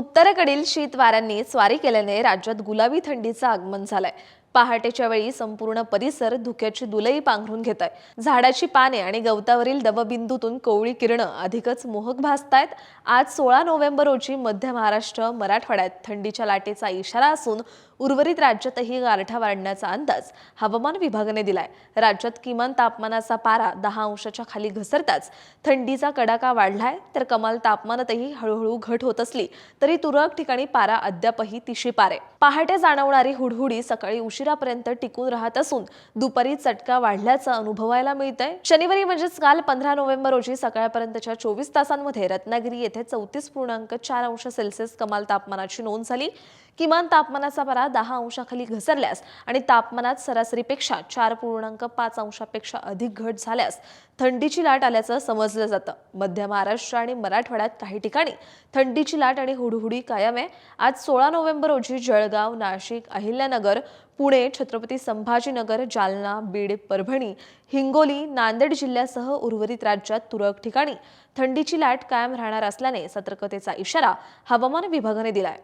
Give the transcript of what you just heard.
उत्तरेकडील शीत वाऱ्यांनी स्वारी केल्याने राज्यात गुलाबी थंडीचं आगमन झालंय. पहाटेच्या वेळी संपूर्ण परिसर धुक्याची दुलई पांघरून घेत आहे झाडाची पाने आणि गवतावरील दवबिंदूतून कोवळी किरणं अधिकच मोहक भासतायत. आज सोळा नोव्हेंबर रोजी मध्य महाराष्ट्र मराठवाड्यात थंडीच्या लाटेचा इशारा असून उर्वरित राज्यातही गारठा वाढण्याचा अंदाज हवामान विभागाने दिलाय. राज्यात किमान तापमानाचा पारा दहा अंशाच्या खाली घसरताच थंडीचा कडाका वाढलाय तर कमाल तापमानातही हळूहळू घट होत असली तरी तुरळक ठिकाणी पारा अद्यापही तिशी पारे पहाटे जाणवणारी हुडहुडी सकाळी उशिरापर्यंत टिकून राहत असून दुपारी चटका वाढल्याचं अनुभवायला मिळतंय. शनिवारी म्हणजेच काल पंधरा नोव्हेंबर रोजी सकाळपर्यंतच्या चोवीस तासांमध्ये रत्नागिरी येथे चौतीस पूर्णांक चार अंश सेल्सिअस कमाल तापमानाची नोंद झाली. किमान तापमानाचा पारा दहा अंशाखाली घसरल्यास आणि तापमानात सरासरीपेक्षा चार पूर्णांक पाच अंशापेक्षा अधिक घट झाल्यास थंडीची लाट आल्याचं समजलं जातं. मध्य महाराष्ट्र आणि मराठवाड्यात काही ठिकाणी थंडीची लाट आणि हुडहुडी कायम आहे. आज सोळा नोव्हेंबर रोजी जळगाव नाशिक अहिल्यानगर पुणे छत्रपती संभाजीनगर जालना बीड परभणी हिंगोली नांदेड जिल्ह्यासह उर्वरित राज्यात तुरळक ठिकाणी थंडीची लाट कायम राहणार असल्याने सतर्कतेचा इशारा हवामान विभागाने दिलाय.